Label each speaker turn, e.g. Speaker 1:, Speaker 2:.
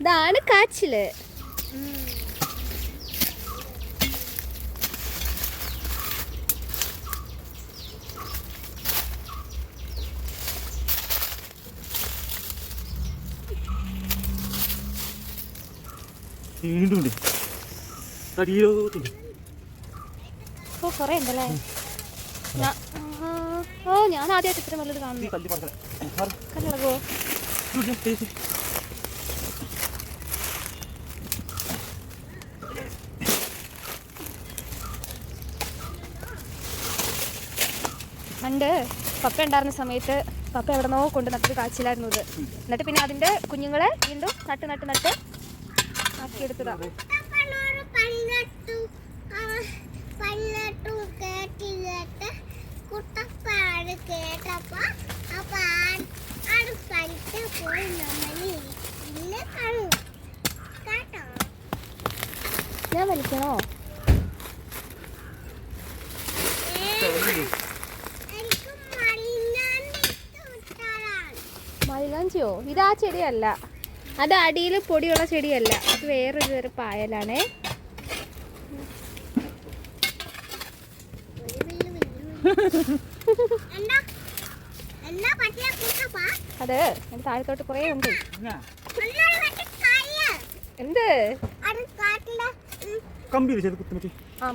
Speaker 1: ഇതാണ് കാച്ചിൽ.
Speaker 2: വീണ്ടും
Speaker 1: ഓ കൊറേ ഉണ്ടല്ലേ? ഓ ഞാൻ ആദ്യമായിട്ട് ഇത്ര വലുത് കാണുന്നു
Speaker 2: കല്ല് പറക്കല
Speaker 1: കല്ലടകോ പണ്ട് പപ്പ ഉണ്ടായിരുന്ന സമയത്ത് പപ്പ എവിടെന്നോ കൊണ്ട് നട്ടൊരു കാച്ചിലായിരുന്നു ഇത്. എന്നിട്ട് പിന്നെ അതിന്റെ കുഞ്ഞുങ്ങളെ വീണ്ടും നട്ട് നട്ട് നട്ട് ആക്കിയെടുത്തതാ.
Speaker 3: കേട്ടപ്പോ പലിട്ട് പോയി നമ്മൾ പിന്നെ കാണൂ. കേട്ടോ?
Speaker 1: ഞാൻ വലിക്കണോ മൈലാഞ്ചിയോ? ഇത് ആ ചെടിയല്ല. അത് അടിയിൽ പൊടിയുള്ള ചെടിയല്ല. അത് വേറൊരു തരം പായലാണേ.
Speaker 3: എന്താ?
Speaker 1: അത് താഴത്തോട്ട് കുറേ ഉണ്ട്. എന്ത്?
Speaker 2: കമ്പി വെച്ചത് കുത്തുമറ്റി
Speaker 1: ആ.